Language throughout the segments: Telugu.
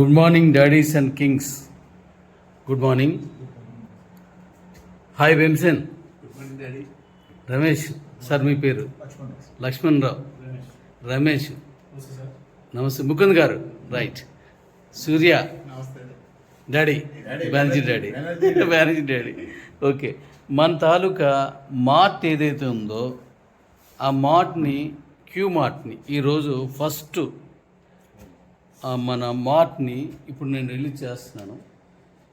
Good morning daddies and kings. Good morning. Hi వెంసన్ daddy. Ramesh sir మీ పేరు? లక్ష్మణ్. రావు రమేష్. నమస్తే ముకుంద్ గారు. Right. Surya. Daddy. Banerjee, daddy. Banerjee. Daddy. Okay. మన తాలూకా మార్ట్ ఏదైతే ఉందో ఆ మార్ట్ని క్యూ మార్ట్ని ఈరోజు ఫస్ట్ మన మార్ట్ని ఇప్పుడు నేను రిలీజ్ చేస్తున్నాను.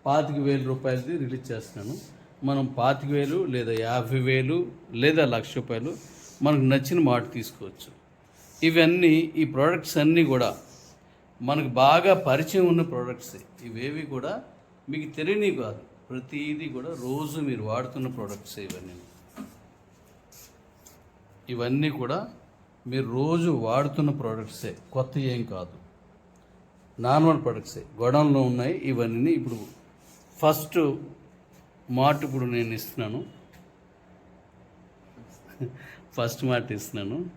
పాతిక వేల రూపాయలది రిలీజ్ చేస్తున్నాను. మనం పాతిక వేలు లేదా యాభై వేలు లేదా లక్ష రూపాయలు మనకు నచ్చిన మార్ట్ తీసుకోవచ్చు. ఇవన్నీ ఈ ప్రోడక్ట్స్ అన్నీ కూడా మనకు బాగా పరిచయం ఉన్న ప్రోడక్ట్స్. ఇవేవి కూడా మీకు తెలియని కాదు. ప్రతిదీ కూడా రోజు మీరు వాడుతున్న ప్రోడక్ట్స్ ఇవన్నీ. ఇవన్నీ కూడా మీరు రోజు వాడుతున్న ప్రోడక్ట్సే. కొత్త ఏం కాదు. నార్మల్ ప్రొడక్ట్సే గోడౌన్లో ఉన్నాయి ఇవన్నీ ఇప్పుడు ఫస్ట్ మార్ట్ ఇప్పుడు నేను ఇస్తున్నాను. ఫస్ట్ మార్ట్ ఇస్తున్నాను.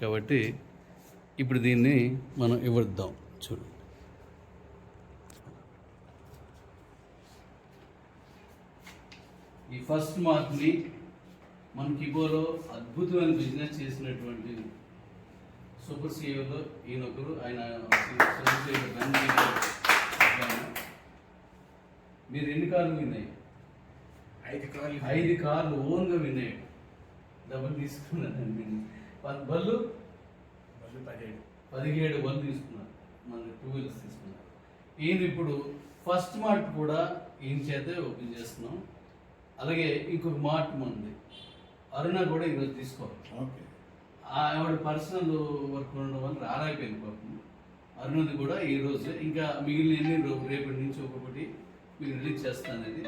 కాబట్టి ఇప్పుడు దీన్ని మనం ఇవ్వద్దాం. చూడు. ఈ ఫస్ట్ మార్క్ని మన కిబోలో అద్భుతమైన బిజినెస్ చేసినటువంటి సూపర్ సీఈఓలో ఈయన ఒకరు ఆయన. మీరు ఎన్ని కార్లు విన్నాయి ఐదు కావాలి ఐదు కార్లు ఓన్గా విన్నాయి డబ్బులు తీసుకున్నారండి పది బళ్ళు మళ్ళీ పదిహేడు. పదిహేడు బళ్ళు తీసుకున్నారు. మన టూ వీలర్స్ తీసుకున్నారు. ఈయన ఇప్పుడు ఫస్ట్ మార్ట్ కూడా ఈయన చేతే ఓపెన్ చేస్తున్నాం. అలాగే ఇంకొక మార్ట్ మంది అరుణ కూడా ఈరోజు తీసుకోవాలి. ఓకే. ఆవిడ పర్సనల్ వర్క్ ఉండడం వల్ల రాలేకపోయింది పాపం అరుణది కూడా ఈ రోజు ఇంకా మిగిలిన రేపటి నుంచి ఒక్కొక్కటి మీకు రిలీజ్ చేస్తాను అది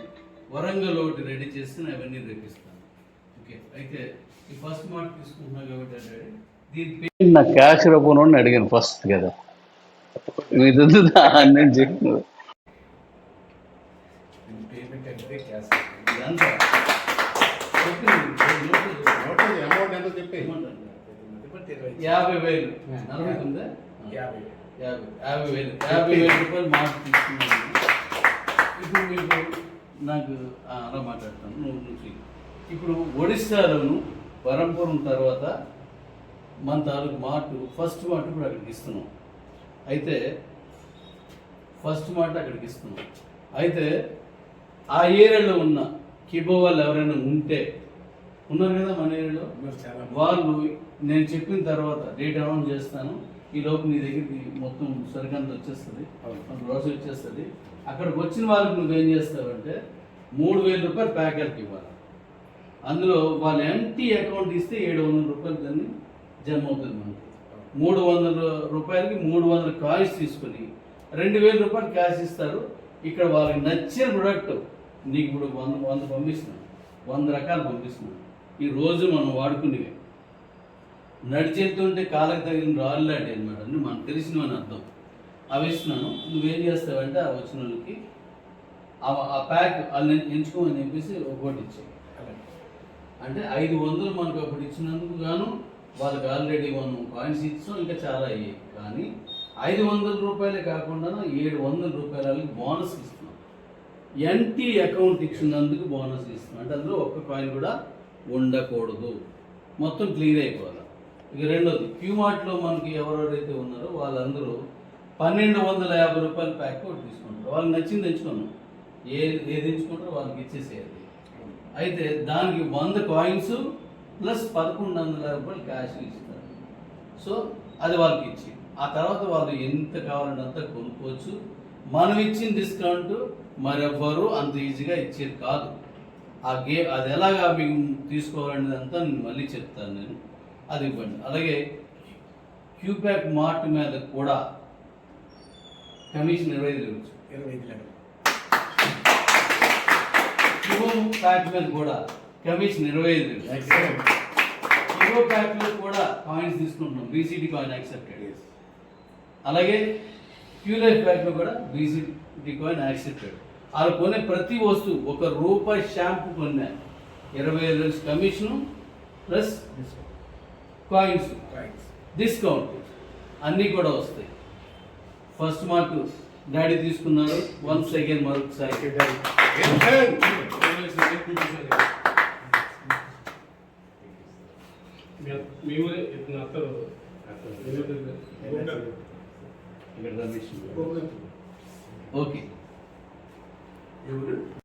వరంగల్ ఒకటి రెడీ చేసి నేను అవన్నీ రేపిస్తాను ఓకే అయితే ఈ ఫస్ట్ మార్క్ తీసుకుంటున్నా కాబట్టి అంటే దీని పేరు నా క్యాష్ రూపంలో అడిగాను ఫస్ట్ కదా మీరు నేను చెప్పిన పేమెంట్ అంటే క్యాష్ ఇదంతా అమౌంట్ ఎంతో చెప్పి ఏమంటారు? ఇరవై యాభై వేలు. నలభై ఉందా యాభై యాభై యాభై వేలు. యాభై వేల రూపాయలు మార్క్ తీసుకున్నాను ఇప్పుడు మీకు నాకు ఆ, అలా మాట్లాడతాను. నువ్వు చెయ్యి. ఇప్పుడు ఒడిస్సాలోను వరంపురం తర్వాత మన తాలూకు మార్టు ఫస్ట్ మార్ట్ ఇప్పుడు అక్కడికి ఇస్తున్నాం. అయితే ఫస్ట్ మార్ట్ అక్కడికి ఇస్తున్నాం. అయితే ఆ ఏరియాలో ఉన్న కిబో వాళ్ళు ఎవరైనా ఉంటే ఉన్నారు కదా మన ఏరియాలో? వాళ్ళు నేను చెప్పిన తర్వాత డేట్ అనౌన్స్ చేస్తాను. ఈ లోపు నీ దగ్గరికి మొత్తం సరికంత వచ్చేస్తుంది. గ్రోసరీ వచ్చేస్తుంది. అక్కడికి వచ్చిన వాళ్ళకి నువ్వేం చేస్తావంటే మూడు వేల రూపాయలు ప్యాకెట్కి ఇవ్వాలి. అందులో వాళ్ళు ఎంటీ అకౌంట్ ఇస్తే ఏడు వందల రూపాయలు దాన్ని జమ అవుతుంది మనకి. మూడు వందల రూపాయలకి మూడు వందల కాయిన్స్ తీసుకొని రెండు వేల రూపాయలు క్యాష్ ఇస్తారు. ఇక్కడ వాళ్ళకి నచ్చిన ప్రొడక్ట్ నీకు ఇప్పుడు వంద వంద పంపిస్తున్నాను. వంద రకాలు పంపిస్తున్నాను. ఈ రోజు మనం వాడుకునేవి. నడిచేస్తుంటే కాలకు తగిలిన రాళ్ళాడి అనమాట అంటే మనకు తెలిసినవని అర్థం. అవి ఇస్తున్నాను. నువ్వేం చేస్తావంటే ఆ వచ్చిన వాళ్ళకి ఆ- ఆ ప్యాక్ వాళ్ళని ఎంచుకోమని చెప్పేసి ఒకటి ఇచ్చాయి. అంటే ఐదు వందలు మనకు అప్పుడు ఇచ్చినందుకు గాను వాళ్ళకి ఆల్రెడీ మనం కాయిన్స్ ఇచ్చాం ఇంకా చాలా అయ్యాయి. కానీ ఐదు వందల రూపాయలే కాకుండా ఏడు వందల రూపాయలకి బోనస్ ఇస్తున్నాం. ఎన్టీ అకౌంట్ ఇచ్చినందుకు బోనస్ ఇస్తున్నాం. అంటే అందులో ఒక్క కాయిన్ కూడా ఉండకూడదు. మొత్తం క్లియర్ అయిపోవాలి. ఇక రెండోది క్యూమార్ట్లో మనకి ఎవరెవరైతే ఉన్నారో వాళ్ళందరూ పన్నెండు వందల యాభై రూపాయల ప్యాక్ ఒకటి తీసుకుంటారు. వాళ్ళకి నచ్చింది ఎంచుకున్నాం ఏది ఏది ఎంచుకుంటారో వాళ్ళకి ఇచ్చేసేయాలి అయితే దానికి వంద కాయిన్స్ ప్లస్ పదకొండు వందల రూపాయలు క్యాష్ ఇస్తారు. సో అది వాళ్ళకి ఇచ్చి ఆ తర్వాత వాళ్ళు ఎంత కావాలంటే అంత కొనుక్కోవచ్చు. మనం ఇచ్చిన డిస్కౌంట్ మరెవ్వరు అంత ఈజీగా ఇచ్చేది కాదు. ఆ గే అది ఎలాగా మీకు తీసుకోవాలనేది అంతా నేను మళ్ళీ చెప్తాను నేను. అది ఇవ్వండి. అలాగే క్యూప్యాక్ మార్ట్ మీద కూడా కమిషన్ ఇరవై ఐదు ఇరవై ఐదు ప్యాక్ మీద కూడా కమిషన్ ఇరవై ఐదు కివో ప్యాక్లో కూడా కాయిన్స్ తీసుకుంటున్నాం. BCD coin accepted. అలాగే క్యూలైఫ్ ప్యాక్లో కూడా బీసీడీ కాయిన్ యాక్సెప్టెడ్. వాళ్ళు కొనే ప్రతి వస్తువు ఒక రూపాయి షాంపూ కొన్నా. ఇరవై ఐదు రోజు commission plus coins coins discount అన్నీ కూడా వస్తాయి. ఫస్ట్ మార్క్ డాడీ తీసుకున్నారు. వన్ సెకండ్ మరొకసారి మేము ఇతను అత్తరు ఓకే ഇവർ